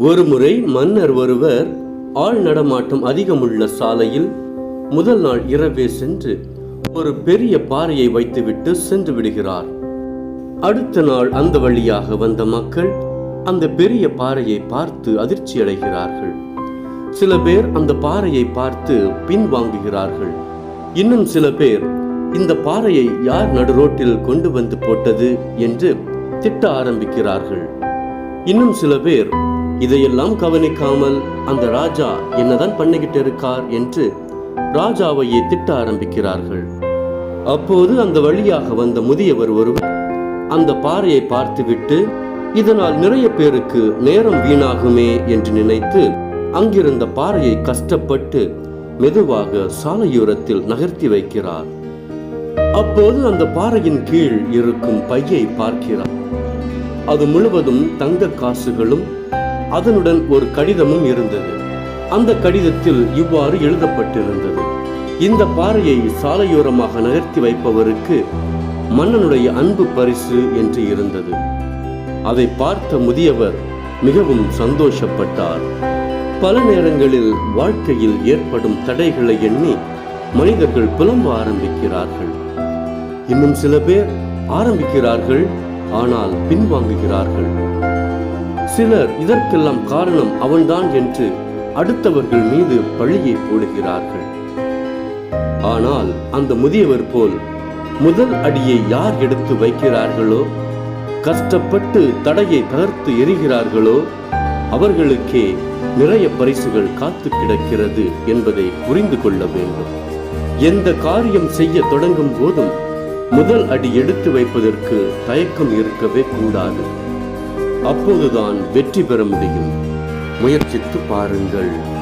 ஒருமுறை மன்னர் ஒருவர் ஆள் நடமாட்டம் அதிகமுள்ள சாலையில் முதல் நாள் இரவே சென்று ஒரு பெரிய பாறையை வைத்துவிட்டு சென்று விடுகிறார். அடுத்த நாள் அந்த வழியாக வந்த மக்கள் அந்த பெரிய பாறையை பார்த்து அதிர்ச்சி அடைகிறார்கள். சில பேர் அந்த பாறையை பார்த்து பின்வாங்குகிறார்கள். இன்னும் சில பேர் இந்த பாறையை யார் நடுரோட்டில் கொண்டு வந்து போட்டது? என்று திட்ட ஆரம்பிக்கிறார்கள். இன்னும் சில பேர் இதையெல்லாம் கவனிக்காமல் அந்த ராஜா என்னதான் பண்ணிக்கிட்டு இருக்கார் என்று ராஜாவையே திட்ட ஆரம்பிக்கிறார்கள். அப்போது அந்த வழியாக வந்த முதியவர் ஒருவர் அந்த பாறையை பார்த்துவிட்டு இதனால் நிறைய பேருக்கு நேரம் வீணாகுமே என்று நினைத்து அங்கிருந்த பாறையை கஷ்டப்பட்டு மெதுவாக சாலையோரத்தில் நகர்த்தி வைக்கிறார். அப்போது அந்த பாறையின் கீழ் இருக்கும் பையை பார்க்கிறார். அது முழுவதும் தங்க காசுகளும் அதனுடன் ஒரு கடிதமும் இருந்தது. அந்த கடிதத்தில் இவ்வாறு எழுதப்பட்டிருந்தது. இந்த பாறையை சாலையோரமாக நகர்த்தி வைப்பவருக்கு மன்னனுடைய அன்பு பரிசு என்று இருந்தது. அதை பார்த்த முதியவர் மிகவும் சந்தோஷப்பட்டார். பல நேரங்களில் வாழ்க்கையில் ஏற்படும் தடைகளை எண்ணி மனிதர்கள் புலம்ப ஆரம்பிக்கிறார்கள். இன்னும் சில பேர் ஆரம்பிக்கிறார்கள் ஆனால் பின்வாங்குகிறார்கள். சிலர் இதற்கெல்லாம் காரணம் அவன்தான் என்று அடுத்தவர்கள் மீது பழியை போடுகிறார்கள். ஆனால் அந்த முதியவர் போல் முதல் அடியை யார் எடுத்து வைக்கிறார்களோ கஷ்டப்பட்டு தடையை தகர்த்து எறிகிறார்களோ அவர்களுக்கே நிறைய பரிசுகள் காத்து கிடக்கிறது என்பதை புரிந்து கொள்ள வேண்டும். எந்த காரியம் செய்ய தொடங்கும் போதும் முதல் அடி எடுத்து வைப்பதற்கு தயக்கம் இருக்கவே கூடாது. அப்போதுதான் வெற்றி பெற முடியும். முயற்சித்து பாருங்கள்.